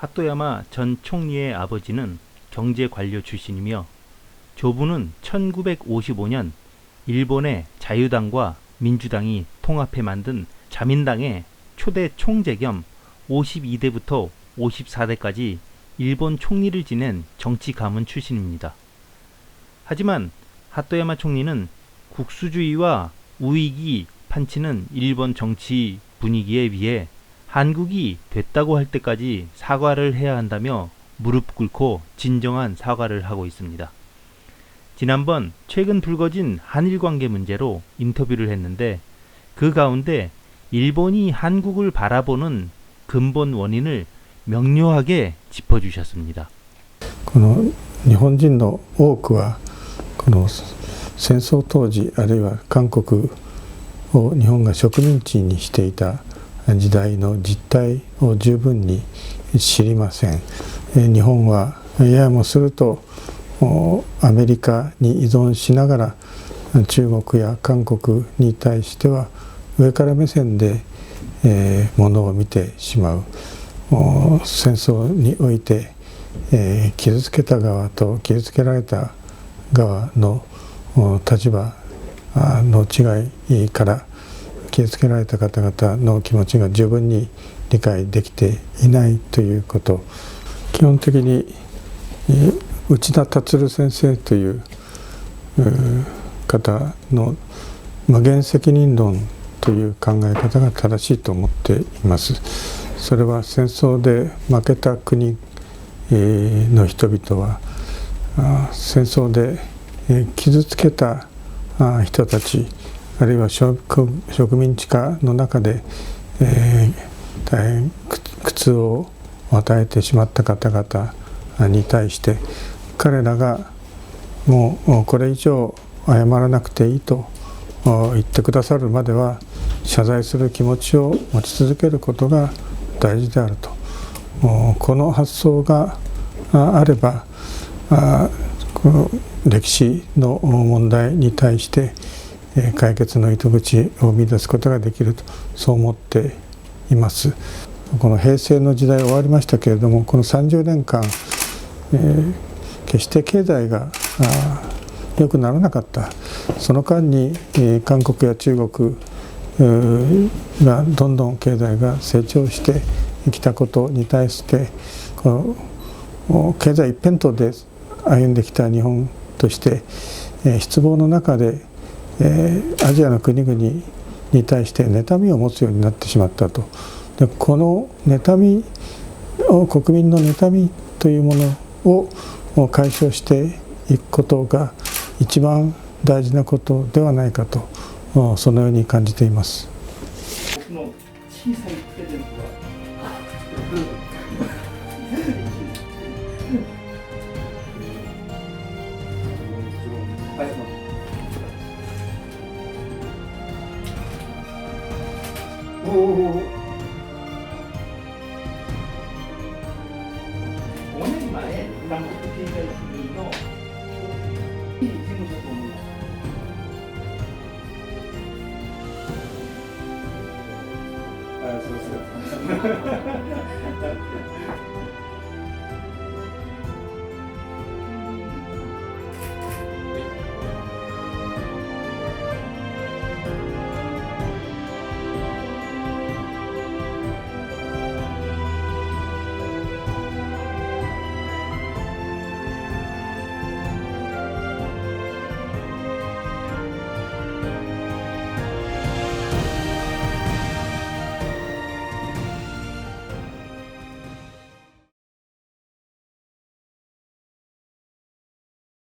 하토야마 전 총리의 아버지는 경제 관료 출신이며 조부는 1955년 일본의 자유당과 민주당이 통합해 만든 자민당의 초대 총재 겸 52대부터 54대까지 일본 총리를 지낸 정치 가문 출신입니다. 하지만 하토야마 총리는 국수주의와 우익이 판치는 일본 정치 분위기에 비해 한국이 됐다고 할 때까지 사과를 해야 한다며 무릎 꿇고 진정한 사과를 하고 있습니다. 지난번 최근 불거진 한일 관계 문제로 인터뷰를 했는데 그 가운데 일본이 한국을 바라보는 근본 원인을 명료하게 짚어주셨습니다. この日本人の多くはこの戦争当時あるいは韓国を日本が植民地にしていた 時代の実態を十分に知りません。日本はややもするとアメリカに依存しながら中国や韓国に対しては上から目線で、えーものを見てしまう。戦争においてえー傷つけた側と傷つけられた側の立場の違いから傷つけられた方々の気持ちが十分に理解できていないということ基本的にえ内田達先生というう方の無限責任論という考え方が正しいと思っています。それは戦争で負けた国の人々はあ戦争でえ傷つけたあ人たちあるいは植民地化の中で、えー大変苦痛を与えてしまった方々に対して彼らがもうこれ以上謝らなくていいと言ってくださるまでは謝罪する気持ちを持ち続けることが大事であると。この発想があれば歴史の問題に対して解決の糸口を見出すことができるとそう思っています。この平成の時代終わりましたけれどもこの30年間、えー決して経済が良くならなかった。その間に、えー韓国や中国がどんどん経済が成長してきたことに対してこの経済一辺倒で歩んできた日本として、えー失望の中で、えーアジアの国々に対して妬みを持つようになってしまったとでこの妬みを国民の妬みというものを解消していくことが一番大事なことではないかとそのように感じています。おお5年前韓国経済新聞のいい事務所と思いますあそうそう。